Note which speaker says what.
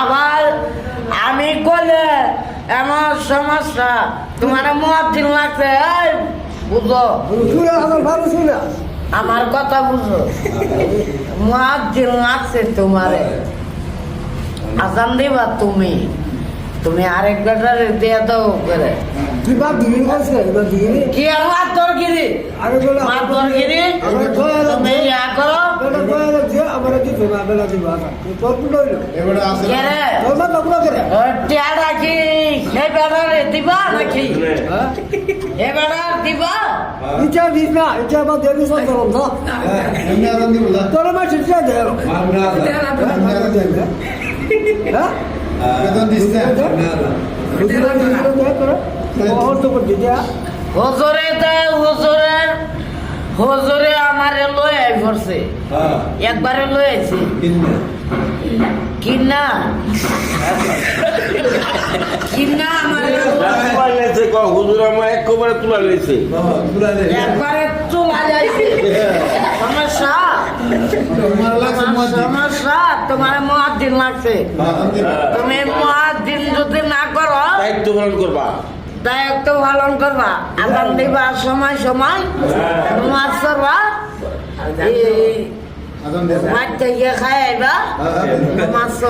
Speaker 1: আবার আমি করলে এমন সমস্যা তোমার মুয়াজ্জিন লাগছে এই বুঝো।
Speaker 2: আমার
Speaker 1: কথা বুঝো। মুয়াজ্জিন লাগছে তোমারে। আজান দিবা তুমি। তুমি আরেক বেটারে দিয়ে দাও করে। কি আমার তোর গিরি
Speaker 2: আরে
Speaker 1: মার তোর গিরি হুজুরে তো হুজুরের হুজুরে আমারে লই একবারে আইছে। কিনা কিনা আমারে
Speaker 3: ক হুজুর আমার একবারে তুলা লইছে।
Speaker 1: একবারে চলে যাইছে। সমস্যা
Speaker 4: তোমার লাগছে
Speaker 1: সমস্যা তোমার তুমি যদি না করো
Speaker 3: দায়িত্ব পালন করবা।
Speaker 1: দায়িত্ব পালন করবা। আদান দিবা সময় সময়। মাছ করবা মাছ